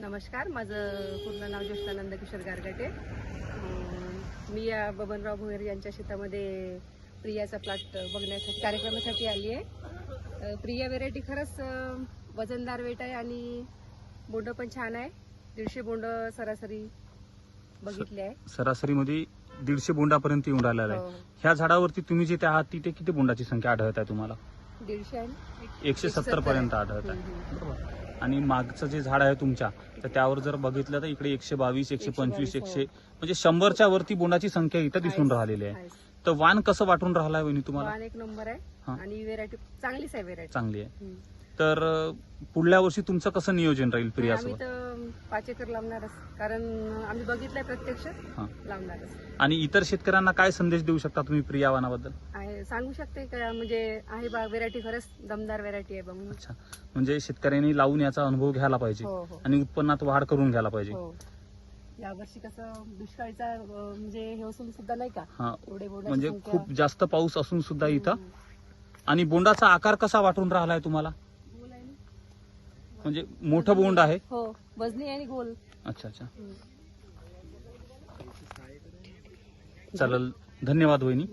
नमस्कार माझं पूर्ण नाव ज्योष्णा नंदकिशोर गारगाटे. मी या बबनराव भोयर यांच्या शेतामध्ये प्रियाचा प्लॉट बघण्यासाठी कार्यक्रमासाठी आली आहे. प्रिया व्हेरायटी खरंच वजनदार वेट आहे आणि बोंड पण छान आहे. दीडशे बोंड सरासरी बघितले आहे. सरासरीमध्ये दीडशे बोंडापर्यंत येऊन राहिलेला आहे. हो, ह्या झाडावरती तुम्ही जिथे आहात तिथे किती बोंडाची संख्या आढळत आहे तुम्हाला? दीडशे आहे? एकशे सत्तर पर्यंत आढळत आहे. बरोबर. आणि मागचं जे झाड आहे तुमच्या तर त्यावर जर बघितलं तर इकडे एकशे बावीस एकशे पंचवीस एकशे म्हणजे शंभरच्या वरती बोंडाची संख्या इथं दिसून राहिलेली आहे. तर वाण कसं वाटून राहिलाय वहिनी तुम्हाला? एक नंबर आहे हा. आणि व्हेरायटी चांगलीच आहे व्हेरायटी. चांगली आहे. तर पुढल्या वर्षी तुमचं कसं नियोजन राहील प्रियासोबत? पाच एकर लावणारच. कारण आम्ही बघितलंय प्रत्यक्ष हा. लावणारच. आणि इतर शेतकऱ्यांना काय संदेश देऊ शकता तुम्ही प्रिया वाणाबद्दल आहे सांगू शकते का? म्हणजे आहे बा व्हेरायटी खरंच दमदार व्हेरायटी आहे बा म्हणून. अच्छा. म्हणजे शेतकऱ्यांनी लावून याचा अनुभव घ्यायला पाहिजे हो हो. आणि उत्पन्नात वाढ करून घ्यायला पाहिजे. हो. यावर्षी कसं दुष्काळीचा अं, म्हणजे हे असून सुद्धा नाही का? हा. एवढे म्हणजे. खूप जास्त पाऊस असून सुद्धा इथं. आणि बोंडाचा आकार कसा वाटून राहिलाय तुम्हाला? म्हणजे मोठं बोंड आहे? हो वजनी आणि गोल. अच्छा अच्छा. चालेल. धन्यवाद वहिनी.